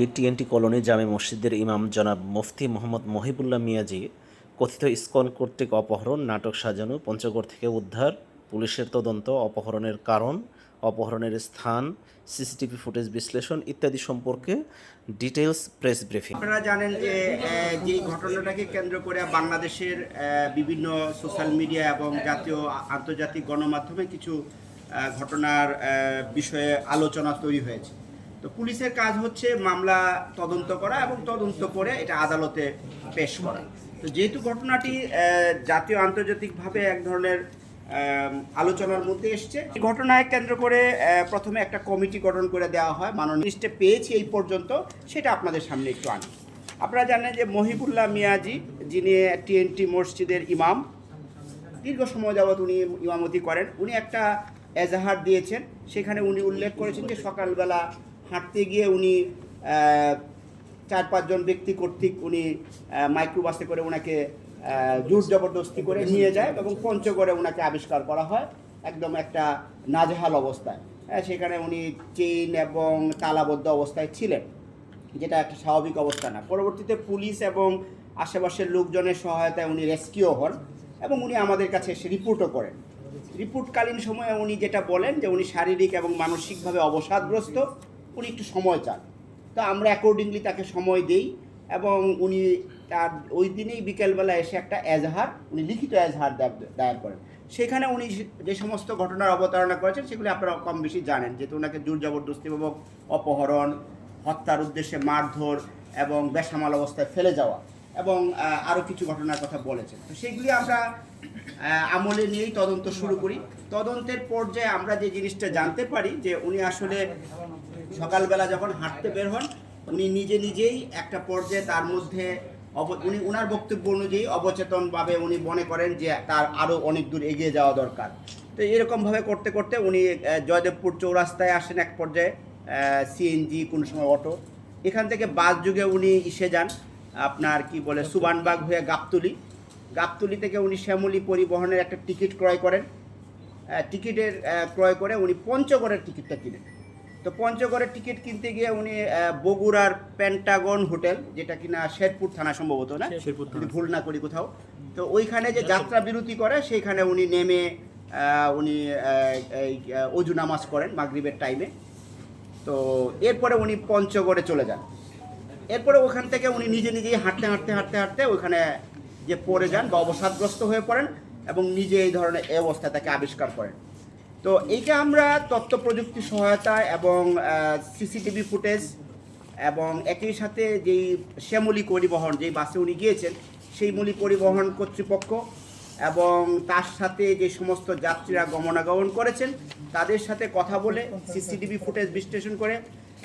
Tongi TNT colony জামে মসজিদের ইমাম জনাব মুফতি মোহাম্মদ মহিবুল্লাহ মিয়াজি কথিত ইসকন কর্তৃক অপহরণ, নাটক সাজানো, পঞ্চগড় থেকে উদ্ধার, পুলিশের তদন্ত, অপহরণের কারণ, অপহরণের স্থান, সিসিটিভি ফুটেজ বিশ্লেষণ ইত্যাদি সম্পর্কে ডিটেলস প্রেস ব্রিফিং। আপনারা জানেন যে যে ঘটনাটাকে কেন্দ্র করে বাংলাদেশের বিভিন্ন সোশ্যাল মিডিয়া এবং জাতীয় আন্তর্জাতিক গণমাধ্যমে কিছু ঘটনার বিষয়ে আলোচনা তৈরি হয়েছে। তো পুলিশের কাজ হচ্ছে মামলা তদন্ত করা এবং তদন্ত করে এটা আদালতে পেশ করা। তো যেহেতু ঘটনাটি জাতীয় আন্তর্জাতিকভাবে এক ধরনের আলোচনার মধ্যে এসছে, এই ঘটনায় কেন্দ্র করে প্রথমে একটা কমিটি গঠন করে দেওয়া হয়, মাননীয় লিস্টে পেয়েছি এই পর্যন্ত, সেটা আপনাদের সামনে একটু আনি। আপনারা জানেন যে মহিবুল্লাহ মিয়াজি, যিনি টিএনটি মসজিদের ইমাম, দীর্ঘ সময় যাবৎ উনি ইমামতি করেন। উনি একটা এজাহার দিয়েছেন, সেখানে উনি উল্লেখ করেছেন যে সকালবেলা হাঁটতে গিয়ে উনি চার পাঁচজন ব্যক্তি কর্তৃক উনি মাইক্রোবাসে করে ওনাকে জোর জবরদস্তি করে নিয়ে যায় এবং পঞ্চগড়ে ওনাকে আবিষ্কার করা হয় একদম একটা নাজেহাল অবস্থায়। হ্যাঁ, সেখানে উনি চেইন এবং তালাবদ্ধ অবস্থায় ছিলেন যেটা একটা স্বাভাবিক অবস্থা না। পরবর্তীতে পুলিশ এবং আশেপাশের লোকজনের সহায়তায় উনি রেস্কিউ হন এবং উনি আমাদের কাছে এসে রিপোর্টও করেন। রিপোর্টকালীন সময়ে উনি যেটা বলেন যে উনি শারীরিক এবং মানসিকভাবে অবসাদগ্রস্ত উনি একটু সময় চান। তো আমরা অ্যাকর্ডিংলি তাকে সময় দেই এবং উনি তার ওই দিনেই বিকেলবেলা এসে একটা এজাহার, উনি লিখিত এজাহার দায়- দায়ের করেন। সেখানে উনি যে সমস্ত ঘটনার অবতারণা করেছেন, সেগুলি আপনারা কম বেশি জানেন। যেহেতু ওনাকে জোর জবরদস্তিপূর্বক অপহরণ, হত্যার উদ্দেশ্যে মারধর এবং বেসামাল অবস্থায় ফেলে যাওয়া এবং আরও কিছু ঘটনার কথা বলেছেন। তো সেগুলি আমরা আমলে নিয়েই তদন্ত শুরু করি। তদন্তের পর্যায়ে আমরা যে জিনিসটা জানতে পারি যে উনি আসলে সকালবেলা যখন হাঁটতে বের হন, উনি নিজে নিজেই একটা পর্যায়ে তার মধ্যে উনি উনার বক্তব্য অনুযায়ী অবচেতনভাবে উনি মনে করেন যে তার আরও অনেক দূর এগিয়ে যাওয়া দরকার। তো এরকমভাবে করতে করতে উনি জয়দেবপুর চৌরাস্তায় আসেন এক পর্যায়ে সিএনজি কোনো সময় অটো। এখান থেকে বাস যুগে উনি ইসে যান, আপনার কি বলে, সুবানবাগ হয়ে গাবতুলি। গাবতুলি থেকে উনি শ্যামলী পরিবহনের একটা টিকিট ক্রয় করেন। টিকিটের ক্রয় করে উনি পঞ্চগড়ের টিকিটটা কিনেন। তো পঞ্চগড়ের টিকিট কিনতে গিয়ে উনি বগুড়ার প্যান্টাগন হোটেল যেটা কিনা শেরপুর থানা সম্ভবত না? যদি ভুল না করি কোথাও। তো ওইখানে যে যাত্রা বিরতি করে সেইখানে উনি নেমে উনি অজু নামাজ করেন মাগরিবের টাইমে তো এরপরে উনি পঞ্চগড়ে চলে যান। এরপরে ওখান থেকে উনি নিজে নিজেই হাঁটতে হাঁটতে হাঁটতে হাঁটতে ওইখানে যে পড়ে যান বা অবসাদগ্রস্ত হয়ে পড়েন এবং নিজে এই ধরনের অবস্থায় তাকে আবিষ্কার করেন। তো এইটা আমরা তথ্য প্রযুক্তি সহায়তা এবং সিসিটিভি ফুটেজ এবং একই সাথে যেই শ্যামলী পরিবহন, যেই বাসে উনি গিয়েছেন, সেই মূলী পরিবহন কর্তৃপক্ষ এবং তার সাথে যে সমস্ত যাত্রীরা গমনাগমন করেছেন, তাদের সাথে কথা বলে সিসিটিভি ফুটেজ বিশ্লেষণ করে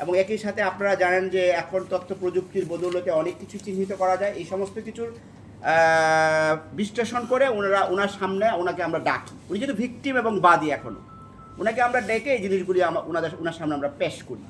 এবং একই সাথে আপনারা জানেন যে এখন তথ্য প্রযুক্তির বদৌলতে অনেক কিছু চিহ্নিত করা যায়, এই সমস্ত কিছুর। বিশ্লেষণ করে ওনারা, ওনার সামনে ওনাকে আমরা ডাকি। উনি যেহেতু ভিকটিম এবং বাদী এখনও ওনাকে আমরা ডেকে এই জিনিসগুলি ওনাদের, ওনার সামনে আমরা পেশ করি।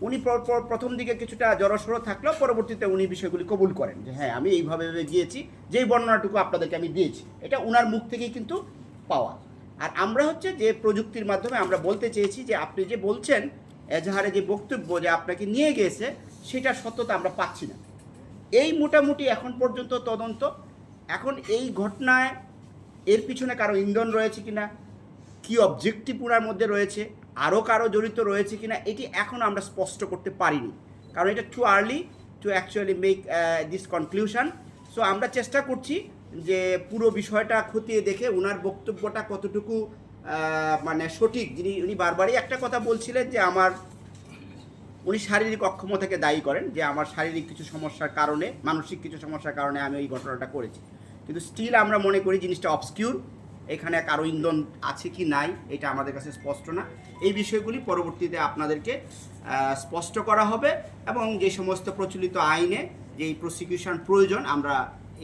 উনি প্র- প্র- প্রথম দিকে কিছুটা জড়সড় থাকলেও পরবর্তীতে উনি বিষয়গুলি কবুল করেন যে হ্যাঁ আমি এইভাবে ভেবে গিয়েছি, যেই বর্ণনাটুকু আপনাদেরকে আমি দিয়েছি। এটা ওনার মুখ থেকেই কিন্তু পাওয়া। আর আমরা হচ্ছে যে প্রযুক্তির মাধ্যমে আমরা বলতে চেয়েছি যে, আপনি যে বলছেন, এজাহারে যে বক্তব্য যে আপনাকে নিয়ে গিয়েছে সেটা সত্যতা আমরা পাচ্ছি না। এই মোটামুটি এখন পর্যন্ত তদন্ত। এখন এই ঘটনায় এর পিছনে কারও ইন্ধন রয়েছে কিনা, কি অবজেক্টিভ ওনার মধ্যে রয়েছে আরও কারও জড়িত রয়েছে কিনা, এটি এখন আমরা স্পষ্ট করতে পারিনি। কারণ এটা too early to actually make this conclusion so আমরা চেষ্টা করছি যে পুরো বিষয়টা খতিয়ে দেখে ওনার বক্তব্যটা কতটুকু মানে সঠিক। যিনি, উনি বারবারই একটা কথা বলছিলেন যে আমার উনি শারীরিক অক্ষমতাকে দায়ী করেন যে আমার শারীরিক কিছু সমস্যার কারণে, মানসিক কিছু সমস্যার কারণে আমি এই ঘটনাটা করেছি। কিন্তু স্টিল আমরা মনে করি জিনিসটা অবসকিউর এখানে কারও ইন্ধন আছে কি নাই, এটা আমাদের কাছে স্পষ্ট না। এই বিষয়গুলি পরবর্তীতে আপনাদেরকে স্পষ্ট করা হবে এবং যে সমস্ত প্রচলিত আইনে যেই প্রসিকিউশন প্রয়োজন, আমরা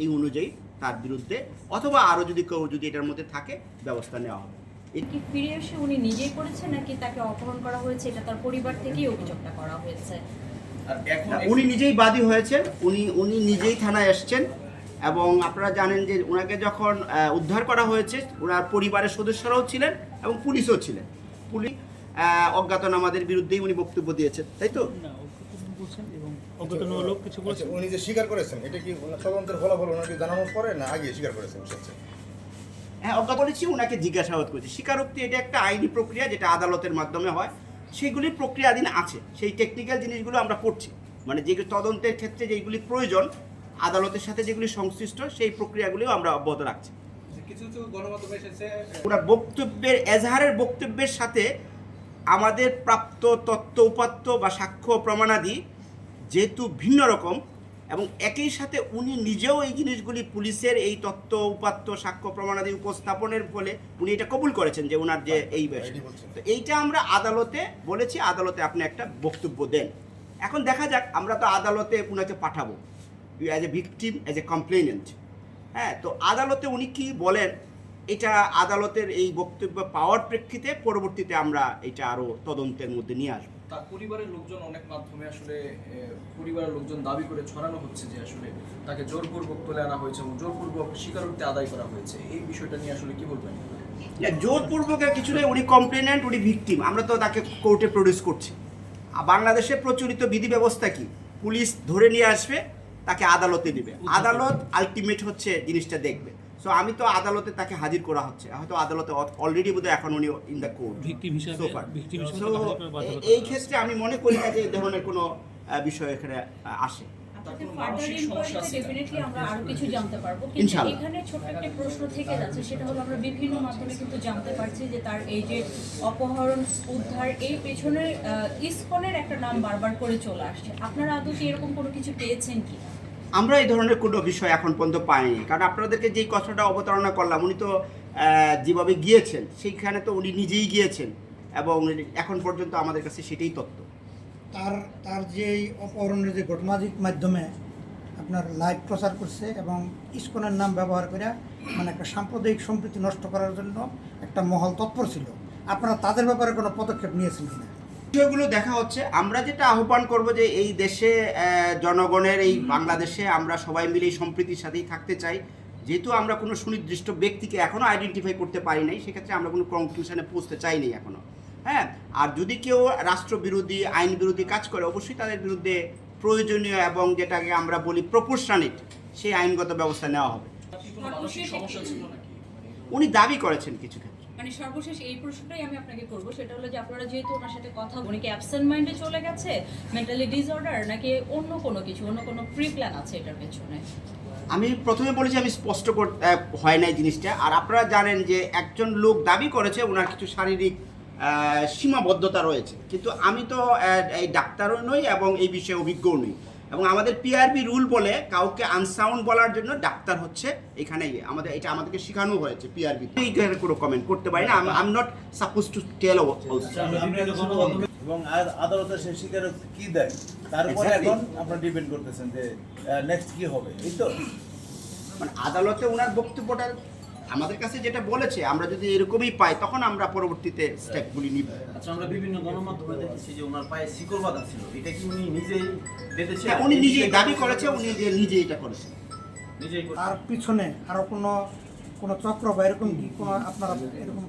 এই অনুযায়ী তার বিরুদ্ধে অথবা আরও যদি কেউ যদি এটার মধ্যে থাকে, ব্যবস্থা নেওয়া হবে। কি ফিরে এসে উনি নিজেই করেছেন নাকি তাকে অপহরণ করা হয়েছে? এটা তার পরিবার থেকেই অভিযোগটা করা হয়েছে। আর এখন না, উনি নিজেই বাদী হয়েছেন। উনি উনি নিজেই থানায় এসছেন এবং আপনারা জানেন যে ওনাকে যখন উদ্ধার করা হয়েছে ওনার পরিবারের সদস্যরাও ছিলেন এবং পুলিশও ছিলেন। পুলিশ অজ্ঞাতনামাদের বিরুদ্ধেই উনি বক্তব্য দিয়েছেন তাই তো? আচ্ছা, বলছেন উনি যে স্বীকার করেছেন এটা কি তদন্তের ফলাফল ওনাকে জানানোর পরে না আগে স্বীকার করেছেন? সবচেয়ে হ্যাঁ অজ্ঞা করেছি ওনাকে জিজ্ঞাসাবাদ করেছি। স্বীকারোক্তি এটা একটা আইনি প্রক্রিয়া যেটা আদালতের মাধ্যমে হয়। সেগুলি প্রক্রিয়াধীন আছে। সেই টেকনিক্যাল জিনিসগুলো আমরা করছি। মানে যেগুলো তদন্তের ক্ষেত্রে যেগুলি প্রয়োজন আদালতের সাথে যেগুলি সংশ্লিষ্ট সেই প্রক্রিয়াগুলিও আমরা অব্যাহত রাখছি। কিছু কিছু গণমাধ্যমে এসেছে ওনার বক্তব্যের এজাহারের বক্তব্যের সাথে আমাদের প্রাপ্ত তত্ত্ব উপাত্ত বা সাক্ষ্য প্রমাণাদি যেহেতু ভিন্ন রকম এবং একই সাথে উনি নিজেও এই জিনিসগুলি পুলিশের এই তত্ত্ব উপাত্ত সাক্ষ্য প্রমাণাদি উপস্থাপনের ফলে উনি এটা কবুল করেছেন যে ওনার যে এই বিষয় তো এইটা আমরা আদালতে বলেছি আদালতে আপনি একটা বক্তব্য দেন। এখন দেখা যাক আমরা তো আদালতে উনাকে পাঠাবো। As a victim as a complainant হ্যাঁ তো আদালতে উনি কি বলেন এটা আদালতের এই বক্তব্য পাওয়ার প্রেক্ষিতে পরবর্তীতে আমরা এটা আরও তদন্তের মধ্যে নিয়ে আসব। তার পরিবারের লোকজন অনেক মাধ্যমে আসলে পরিবারের লোকজন দাবি করে ছড়ানো হচ্ছে যে আসলে তাকে জোরপূর্বক তুলে আনা হয়েছে এবং জোরপূর্বক স্বীকারোক্তি আদায় করা হয়েছে। এই বিষয়টা নিয়ে আসলে কি বলবেন? জোরপূর্বক কিছু নেই উনি কমপ্লেনেন্ট উনি ভিকটিম আমরা তো তাকে কোর্টে প্রডিউস করছি। আর বাংলাদেশে প্রচলিত বিধি ব্যবস্থা কি? পুলিশ ধরে নিয়ে আসবে তাকে আদালতে দিবে। আদালত আলটিমেট হচ্ছে জিনিসটা দেখবে। সো আমি তো আদালতে তাকে হাজির করা হচ্ছে। হয়তো আদালতে অলরেডি বোধহয় এখন উনি ইন দ্য কোর্ট Victim হিসাবে- এই ক্ষেত্রে আমি মনে করি না যে এই ধরনের কোনো বিষয় এখানে আসে। আপনাদের কোনো ফার্দার মানসিক সমস্যা আছে? ডেফিনেটলি আমরা আরও কিছু জানতে পারব। এখানে ছোট্ট একটা প্রশ্ন থেকে যাচ্ছে সেটা হলো আমরা বিভিন্ন মাধ্যমে কিন্তু জানতে পারছি যে তার এই যে অপহরণ উদ্ধার এই পেছনে ইসকনের একটা নাম বারবার করে চলে আসছে। আপনারা আদৌ কি এরকম কোনো কিছু পেয়েছেন কি আমরা এই ধরনের কোনো বিষয় এখন পর্যন্ত পাইনি। কারণ আপনাদেরকে যেই কথাটা অবতারণা করলাম, উনি তো যেভাবে গিয়েছেন, সেইখানে তো উনি নিজেই গিয়েছেন এবং এখন পর্যন্ত আমাদের কাছে সেটাই তথ্য। তার তার যে অপহরণের যে ঘটনাজিক মাধ্যমে আপনার লাইভ প্রচার করছে এবং ইস্কনের নাম ব্যবহার করে মানে একটা সাম্প্রদায়িক সম্প্রীতি নষ্ট করার জন্য একটা মহল তৎপর ছিল, আপনারা তাদের ব্যাপারে কোনো পদক্ষেপ নিয়েছেন কিনা? বিষয়গুলো দেখা হচ্ছে। আমরা যেটা আহ্বান করব যে এই দেশে জনগণের এই বাংলাদেশে আমরা সবাই মিলে এই সম্প্রীতির সাথেই থাকতে চাই। যেহেতু আমরা কোনো সুনির্দিষ্ট ব্যক্তিকে এখনও আইডেন্টিফাই করতে পারি নাই সেক্ষেত্রে আমরা কোনো কনক্লুশনে পৌঁছতে চাইনি এখনও হ্যাঁ? আর যদি কেউ রাষ্ট্রবিরোধী আইন বিরোধী কাজ করে অবশ্যই তাদের বিরুদ্ধে প্রয়োজনীয় এবং যেটাকে আমরা বলি প্রপোর্শনালিট সেই আইনগত ব্যবস্থা নেওয়া হবে। উনি দাবি করেছেন কিছু ক্ষেত্রে। মানে সর্বশেষ এই প্রশ্নটাই আমি আপনাকে করব। সেটা হলো যে আপনারা যেহেতু ওনার সাথে কথা উনি কি অ্যাবসেন্ট মাইন্ডে চলে গেছে মেন্টালি ডিসঅর্ডার নাকি অন্য কোনো কিছু অন্য কোনো প্রি প্ল্যান আছে এটার পেছনে? আমি প্রথমে বলেছি আমি স্পষ্ট কর- আহ, হয় নাই জিনিসটা। আর আপনারা জানেন যে একজন লোক দাবি করেছে ওনার কিছু শারীরিক সীমাবদ্ধতা রয়েছে। কিন্তু আমি তো এই ডাক্তারও নই এবং এই বিষয়ে অভিজ্ঞও নই। এবং আমাদের পিআরবি রুল বলে কাউকে আনসাউন্ড বলার জন্য ডাক্তার হচ্ছে এখানে ইয়ে। আমাদের এটা আমাদেরকে শেখানো হয়েছে পিআরবি এইখানে কোনো কমেন্ট করতে পারি না। I am not suppose to tell এবং আদ- আদালতে সে স্বীকারোক্তি কি দেয়? তার উপরে এখন আপনারা ডিপেন্ড করতেছেন যে নেক্সট কি হবে? এই তো। মানে আদালতে ওনার বক্তব্যটা আমাদের কাছে যেটা বলেছে আমরা যদি এরকমই পাই তখন আমরা পরবর্তীতে স্টেপগুলি নিব। আচ্ছা আমরা বিভিন্ন গণমাধ্যমে দেখেছি যে ওনার পায়ে শিকল বাঁধা ছিল। এটা কি উনি নিজেই বেঁধেছে হ্যাঁ, উনি নিজেই দাবি করেছে উনি যে নিজে এটা করেছেন নিজেই করছে। তার পিছনে আরও কোনো কোনো চক্র বা এরকম কি কোনো আপনারা এরকম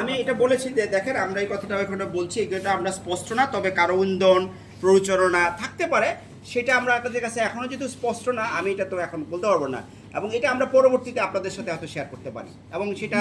আমি এটা বলেছি যে দেখেন আমরা এই কথাটা এখানে বলছি এটা আমরা স্পষ্ট না তবে কারও ইন্ধন প্ররোচনা থাকতে পারে সেটা আমরা আপনাদের কাছে এখনও যেহেতু স্পষ্ট না আমি এটা তো এখন বলতে পারব না। এবং এটা আমরা পরবর্তীতে আপনাদের সাথে হয়তো শেয়ার করতে পারি। এবং সেটা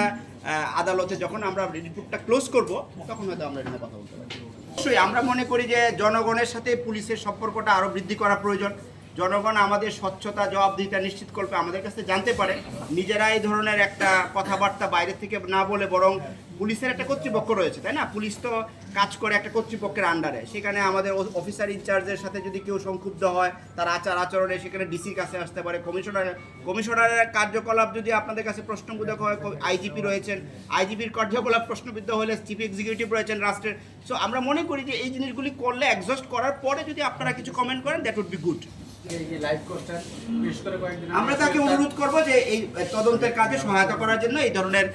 আদালতে যখন আমরা রিপোর্টটা ক্লোজ করব, তখন হয়তো আমরা এখানে কথা বলতে পারি। অবশ্যই আমরা মনে করি যে জনগণের সাথে পুলিশের সম্পর্কটা আরও বৃদ্ধি করা প্রয়োজন। জনগণ আমাদের স্বচ্ছতা জবাবদিহিতা নিশ্চিত করবে, আমাদের কাছে জানতে পারে। নিজেরা এই ধরনের একটা কথাবার্তা বাইরে থেকে না বলে বরং পুলিশের একটা কর্তৃপক্ষ রয়েছে, তাই না? পুলিশ তো কাজ করে একটা কর্তৃপক্ষের আন্ডারে সেখানে আমাদের অফিসার ইনচার্জের সাথে যদি কেউ সংক্ষুব্ধ হয়, তার আচার আচরণে সেখানে ডিসির কাছে আসতে পারে। কমিশনার কমিশনারের কার্যকলাপ যদি আপনাদের কাছে প্রশ্নবোধক হয় আইজিপি রয়েছেন আইজিপির কার্যকলাপ প্রশ্নবিদ্ধ হলে চিফ এক্সিকিউটিভ রয়েছেন রাষ্ট্রের। সো আমরা মনে করি যে এই জিনিসগুলি করলে এক্সস্ট করার পরে যদি আপনারা কিছু কমেন্ট করেন দ্যাট উড বি গুড আমরা তাকে অনুরোধ করব যে এই তদন্তের কাজে সহায়তা করার জন্য এই ধরনের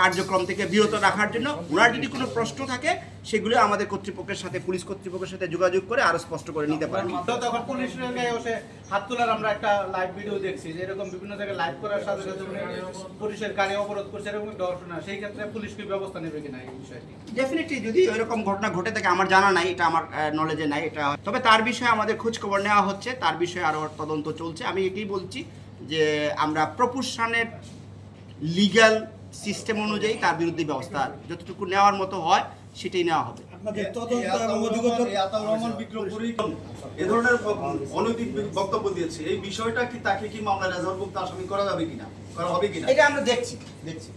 কার্যক্রম থেকে বিরত রাখার জন্য। ওনার যদি কোনো প্রশ্ন থাকে সেগুলো আমাদের কর্তৃপক্ষের সাথে পুলিশ কর্তৃপক্ষের সাথে যোগাযোগ করে আরও স্পষ্ট করে নিতে পারেন। তখন পুলিশের হাত তোলার আমরা একটা লাইভ ভিডিও দেখছি যে এরকম বিভিন্ন জায়গায় লাইভ করার সাথে সাথে পুলিশের গাড়ি অবরোধ করছে এরকম ঘটনা। সেই ক্ষেত্রে পুলিশ কি ব্যবস্থা নেবে কিনা এই বিষয়টি? ডেফিনেটলি যদি এরকম ঘটনা ঘটে থাকে আমার জানা নাই এটা আমার নলেজে নাই এটা তবে তার বিষয়ে আমাদের খোঁজ খবর নেওয়া হচ্ছে তার বিষয়ে আরও তদন্ত চলছে। আমি এটাই বলছি যে আমরা প্রপুষণের লিগ্যাল সিস্টেম অনুযায়ী তার বিরুদ্ধে ব্যবস্থা যতটুকু নেওয়ার মতো হয় সেটাই নেওয়া হবে। এ ধরনের অনৈতিক বক্তব্য দিয়েছে। এই বিষয়টা কি তাকে কি মামলা রেজাল্টভুক্ত আসামি করা যাবে কিনা? করা হবে কিনা? এটা আমরা দেখছি। দেখছি।